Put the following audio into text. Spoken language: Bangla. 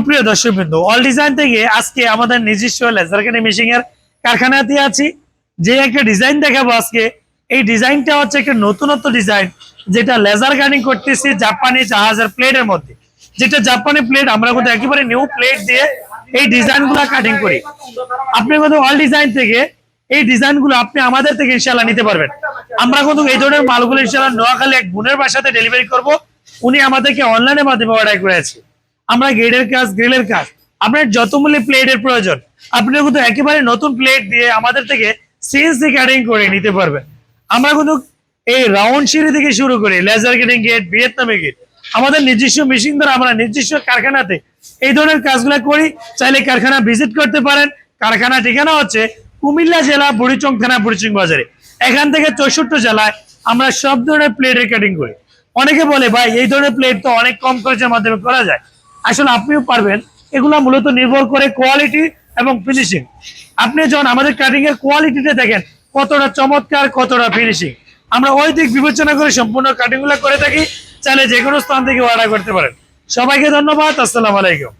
সুপ্রিয় দর্শক বিন্দু অল ডিজাইন থেকে আজকে আমাদের নিজস্ব লেজার কাটিং মেশিন এর কারখানাতে আছি। যে একটা ডিজাইন দেখাবো আজকে, এই ডিজাইনটা হচ্ছে একটা নতুনত্ব ডিজাইন যেটা লেজার কাটিং করতেছি জাপানি জাহাজের প্লেটের মধ্যে। যেটা জাপানি প্লেট আমরা কিন্তু একেবারে নিউ প্লেট দিয়ে এই ডিজাইনগুলা কাটিং করি। আপনি কিন্তু অল ডিজাইন থেকে এই ডিজাইনগুলো আপনি আমাদের থেকে ইনশাল্লাহ নিতে পারবেন। আমরা কিন্তু এই ধরনের মালগুলো ইনশাল্লাহ নোয়াখালী এক বোনের বাসাতে ডেলিভারি করব। উনি আমাদেরকে অনলাইনের মাধ্যমে অর্ডার করেছে। আমরা গ্রেডের কাজ, গ্রিলের কাজ। আপনার যত মূল্যে প্লেটের প্রয়োজন, আপনি কিন্তু একেবারে নতুন প্লেট দিয়ে আমাদের থেকে সিএনসি কাটিং করে নিতে পারবেন। আমরা কিন্তু এই রাউন্ড সিঁড়ি থেকে শুরু করি লেজার কাটিং গেট ভিয়েতনামি গেট আমাদের নিজস্ব মেশিন দ্বারা আমরা নিজস্ব কারখানাতে এই ধরনের কাজগুলো করি। চাইলে কারখানা ভিজিট করতে পারেন। কারখানা ঠিকানা হচ্ছে কুমিল্লা জেলা, বুড়িচং থানা, বুড়িচং বাজারে। এখান থেকে চৌষট্টি জেলায় আমরা সব ধরনের প্লেটের কাটিং করি। অনেকে বলে, ভাই, এই ধরনের প্লেট তো অনেক কম খরচের মাধ্যমে করা যায়। আসলে আপনিও পারবেন। এগুলো মূলত নির্ভর করে কোয়ালিটি এবং ফিনিশিং আপনি যখন আমাদের কাটিং এর কোয়ালিটিটা দেখেন, কতটা চমৎকার, কতটা ফিনিশিং আমরা ওই দিক বিবেচনা করে সম্পূর্ণ কাটিংগুলো করে থাকি। চাইলে যে কোনো স্থান থেকে অর্ডার করতে পারেন। সবাইকে ধন্যবাদ, আসসালামু আলাইকুম।